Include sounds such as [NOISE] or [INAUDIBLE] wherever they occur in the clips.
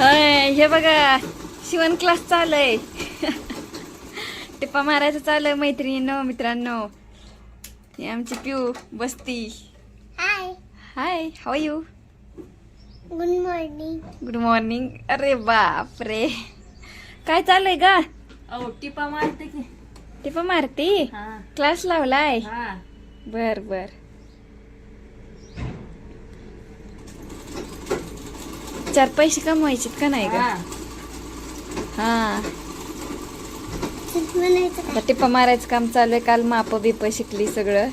होय हे बघा शिवण क्लास चालू आहे टिप्पा मारायचं चालू आहे मैत्रिणींनो मित्रांनो. हे आमची पिऊ बसती. Hi hi how you good morning good morning अरे बाप रे काय चाललंय का अहो टिपा मारते की. टिप्पा मारती? हा. क्लास लावलाय? हा. बर बर. चार पैसे कमवायचे का नाही का हा. हा. टिप्पा मारायचं काम चालू आहे काल माप बिप शिकली सगळं.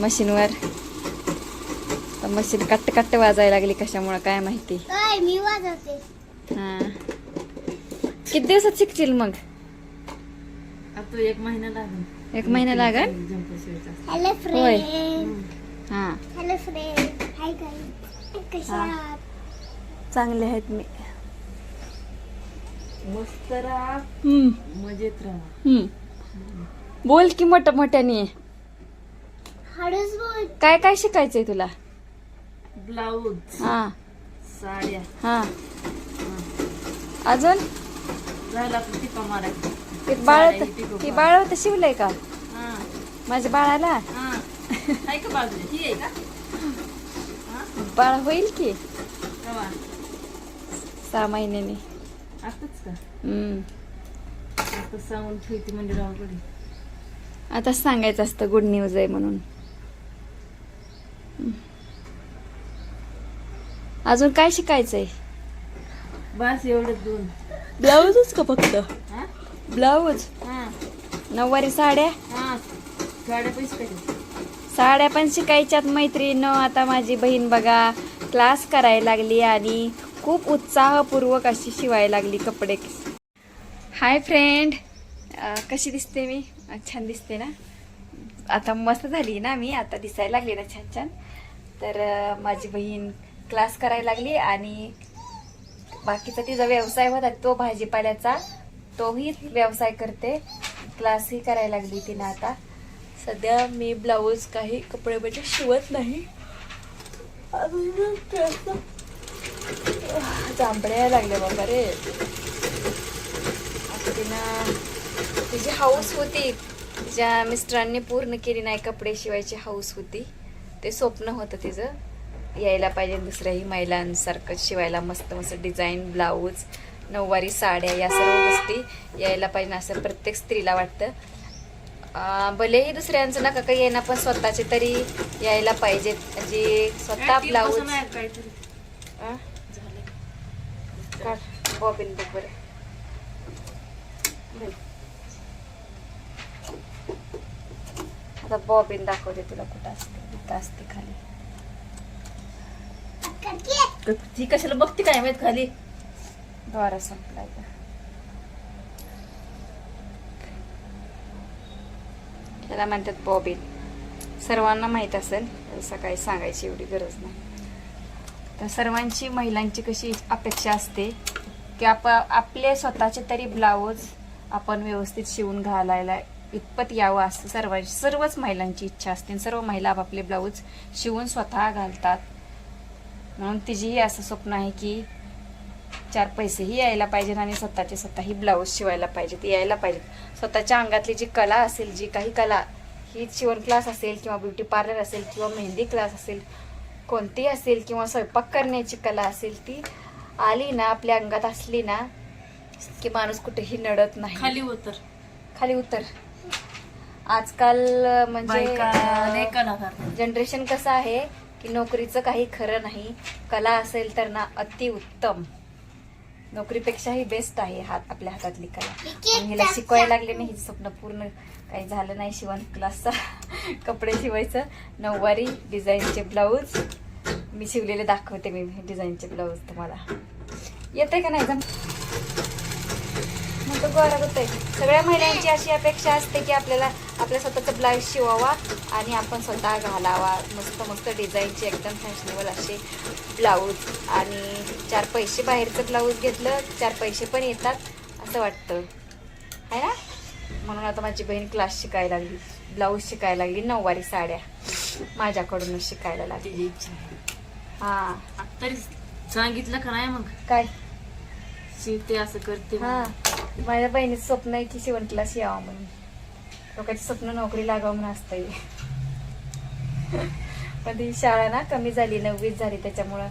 मशीनवर. मशीन कट्ट कट्ट वाजायला लागली कशामुळं काय माहिती? काय मी वाजवते. हा. किती दिवसात शिकशील मग? आता एक महिना लागेल. एक महिना लागल? होय. फ्रेंड हा हॅलो फ्रेंड हाय हा. चांगले आहेत मी. मस्त राहा हम्म. मजेत राहा हम्म. बोल की मोठ्या मोठ्याने हळूच बोल. काय काय शिकायचंय तुला? ब्लाऊज हा. साड्या. हा. अजून? झाला आपलं टिपा मारायचा. ते बाळ साड्या, टिपा ती मार. बाळ होतं शिवलंय का? हा. माझ्या बाळाला? हा. आहे का बाजूला? ही आहे का? हा बाळ होईल की? सहा महिन्याने. आताच का? आता सांगून ठेवते म्हणजे आता सांगायचं असतं गुड न्यूज आहे म्हणून. अजून काय शिकायचंय? बस एवढं दोन. ब्लाऊजच का फक्त? हा? ब्लाऊज? हा. नऊवारी साड्या? हा. साड्या पैसे साड्या पण शिकायच्यात मैत्रीण. आता माझी बहीण बघा क्लास करायला लागली आणि खूप उत्साहपूर्वक अशी शिवायला लागली कपडे. हाय फ्रेंड कशी दिसते मी? छान दिसते ना? आता मस्त झाली ना मी? आता दिसायला लागली ना छान छान. तर माझी बहीण क्लास करायला लागली आणि बाकीचा तिचा व्यवसाय होता तो भाजीपाल्याचा. तोही व्यवसाय करते. क्लासही करायला लागली तिनं आता. सध्या मी ब्लाऊज काही कपडे म्हणजे शिवत नाही. जांभळ्या लागल्या बाबा रे तिनं तिची हाऊस होती. तिच्या मिस्टरांनी पूर्ण केली नाही कपडे शिवायची हाऊस होती. ते स्वप्न होतं तिचं. यायला पाहिजे दुसऱ्याही महिलांसारखं शिवायला मस्त मस्त डिझाईन ब्लाऊज नऊवारी साड्या या सर्व गोष्टी यायला पाहिजे असं प्रत्येक स्त्रीला वाटतं. भलेही दुसऱ्यांचं नका काही येणं पण स्वतःचे तरी यायला पाहिजेत. म्हणजे स्वतः ब्लाऊज बॉबिन बघ बरं. आता बॉबिन दाखवते तुला कुठं असते कुठं असते खाली. ती कशाला बघते काय माहीत खाली? द्वारा संपलाय त्याला म्हणतात बॉबिन सर्वांना माहीत असेल सकाळी सांगायची एवढी गरज नाही. तर सर्वांची महिलांची कशी अपेक्षा असते की आप आपले स्वतःचे तरी ब्लाऊज आपण व्यवस्थित शिवून घालायला इतपत यावं असं सर्वांची सर्वच महिलांची इच्छा असते. आणि सर्व महिला आपापले ब्लाऊज शिवून स्वतः घालतात. म्हणून तिचीही असं स्वप्न आहे की चार पैसेही यायला पाहिजेत आणि स्वतःचे स्वतःही ब्लाऊज शिवायला पाहिजेत यायला पाहिजेत. स्वतःच्या अंगातली जी कला असेल जी काही कला ही शिवण क्लास असेल किंवा ब्युटी पार्लर असेल किंवा मेहंदी क्लास असेल कोणती असेल किंवा स्वयंपाक करण्याची कला असेल ती आली ना आपल्या अंगात असली ना की माणूस कुठेही नडत नाही. खाली उतर. खाली उतर. आजकाल म्हणजे जनरेशन कसं आहे की नोकरीचं काही खरं नाही कला असेल तर ना अतिउत्तम. नोकरीपेक्षाही बेस्ट आहे हात आपल्या हातातली कला. आणि हिला शिकवायला लागले नाही हिचं स्वप्न पूर्ण काही झालं नाही. शिवण क्लासचा [LAUGHS] कपडे शिवायचं नऊवारी डिझाईनचे ब्लाऊज मी शिवलेले दाखवते मी डिझाईनचे ब्लाऊज तुम्हाला. येते का नाही जम? मग तो गोरा होतोय. सगळ्या महिलांची अशी अपेक्षा असते की आपल्याला आपल्या स्वतःचा ब्लाऊज शिवावा आणि आपण स्वतः घालावा. मस्त मस्त डिझाईनचे एकदम फॅशनेबल असे ब्लाऊज आणि चार पैसे बाहेरचं ब्लाऊज घेतलं चार पैसे पण येतात असं वाटतं. आहे ना? म्हणून आता माझी बहीण क्लास शिकायला लागली. ब्लाऊज शिकायला लागली नऊवारी साड्या. माझ्याकडूनच शिकायला लागली. हां. तरी सांगितलं का नाही मग? काय? शिवते असं करते हा. माझ्या बहिणीचं स्वप्न आहे की शिवण क्लास यावं म्हणून. लोकांची स्वप्न नोकरी लागावं म्हणून असतंय पण ती शाळा ना कमी झाली नववीच झाली त्याच्यामुळं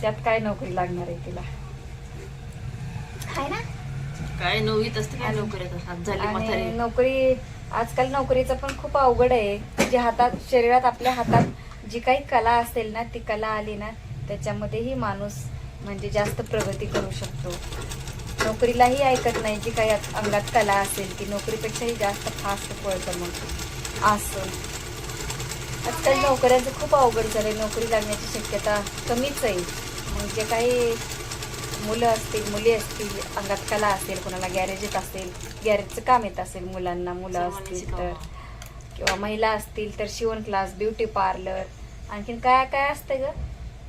त्यात काय नोकरी लागणार आहे तिला? ना? काय नववीत असतं काय नोकरी नोकरी आजकाल नोकरीचं पण खूप अवघड आहे. जे हातात शरीरात आपल्या हातात जी काही कला असेल ना ती कला आली ना त्याच्यामध्येही माणूस म्हणजे जास्त प्रगती करू शकतो. नोकरीलाही ऐकत नाही जी काही अंगात कला असेल ती नोकरीपेक्षाही जास्त फास्ट पळतं मग. असं. आजकाल नोकऱ्यांचं खूप अवघड झालंय. नोकरी लागण्याची शक्यता कमीच आहे. मग जे काही मुलं असतील मुली असतील अंगात कला असेल कोणाला गॅरेज येत असेल गॅरेजचं काम येत असेल मुलांना मुलं असतील. तर. किंवा महिला असतील तर शिवण क्लास ब्युटी पार्लर आणखीन काय काय असतं ग?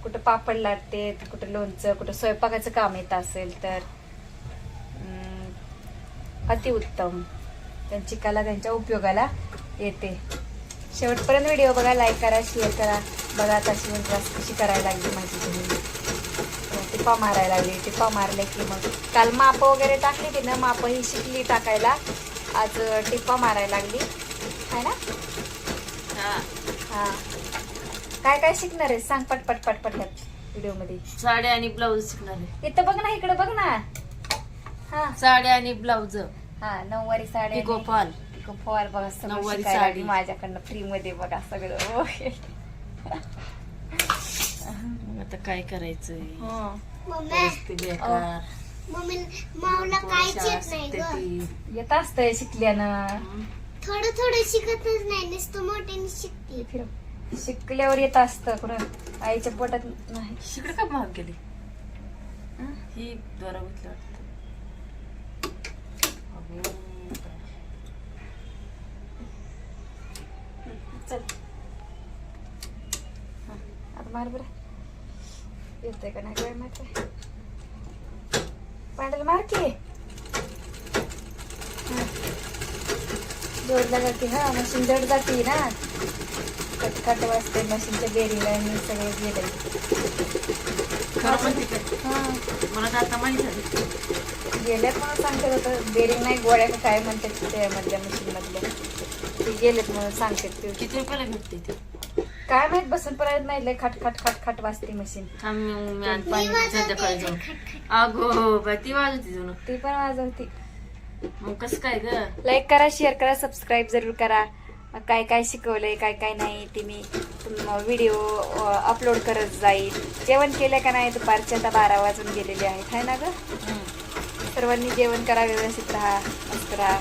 कुठं पापड लाटते कुठं लोणचं कुठं स्वयंपाकाचं काम येत असेल तर. अतिउत्तम. त्यांची कला त्यांच्या उपयोगाला येते. शेवटपर्यंत व्हिडिओ बघा लाईक करा शेअर करा. बघा शिवण क्लास कशी करायला लागली माझी बहीण. टिपा मारायला लागली टिपा मारल्या की मग. काल माप वगैरे टाकली ती ना माप ही शिकली टाकायला. आज टिपा मारायला लागली. आहे ना? हा. हा. काय काय शिकणार आहे? सांग पट पट पट पट व्हिडिओमध्ये साड्या आणि ब्लाऊज शिकणार आहे. इथं बघ ना इकडे बघ ना. हा. साड्या आणि ब्लाऊज. हा नऊवारी साडी पिको फॉल पिको फॉल बघा सगळं नऊवारी शिकायला साडी. माझ्याकडनं फ्री मध्ये बघा सगळं. ओके. मग आता काय करायचंय? मम्मी. परिस्थिती बेकार. मम्मी माऊला काहीच शाळा येत नाही शिकते ग. ती. येत असतंय शिकल्यानं. थोडं थोडं शिकतच नाही नुसतं मोठ्याने शिकते. फिर शिकल्यावर येत असतं कुठं आईच्या पोटात नाही. शिकडे का महाग गेली? हं? ही वाटतं अगं, चल आता मार बरं येतंय का नाही काय माहिती पांढऱ्याला मार की हा. जोडला जाते हा. मशीन जड जाते ना. कट कट वाजते मशीनच्या बेरीला मी सगळे गेले. खरं म्हणते काय हा मला तर आता माहीत झालं गेल्यात म्हणून सांगते होतं बेरिंग नाही गोळ्या का काय म्हणतात त्या मधल्या मशीन मधल्या ते गेलेत म्हणून सांगते ते. किती रुपयाला भेटते ते? काय माहीत बसून पर्यंत नाही लय खट खट खट खट वाजते मशीन थांब मी- मी आणि मी पाणी संध्याकाळी जाऊ. अगो बाय ती वाजवते जुनं ती पण वाजवती. मग कसं काय ग? लाईक करा शेअर करा सबस्क्राईब जरूर करा. मग काय काय शिकवलंय काय काय नाही ते मी व्हिडिओ अपलोड करत जाईल. जेवण केलं का नाही दुपारचे आता बारा वाजून गेलेले आहेत. है ना ग. सर्वांनी जेवण करा व्यवस्थित राहा मस्त राहा.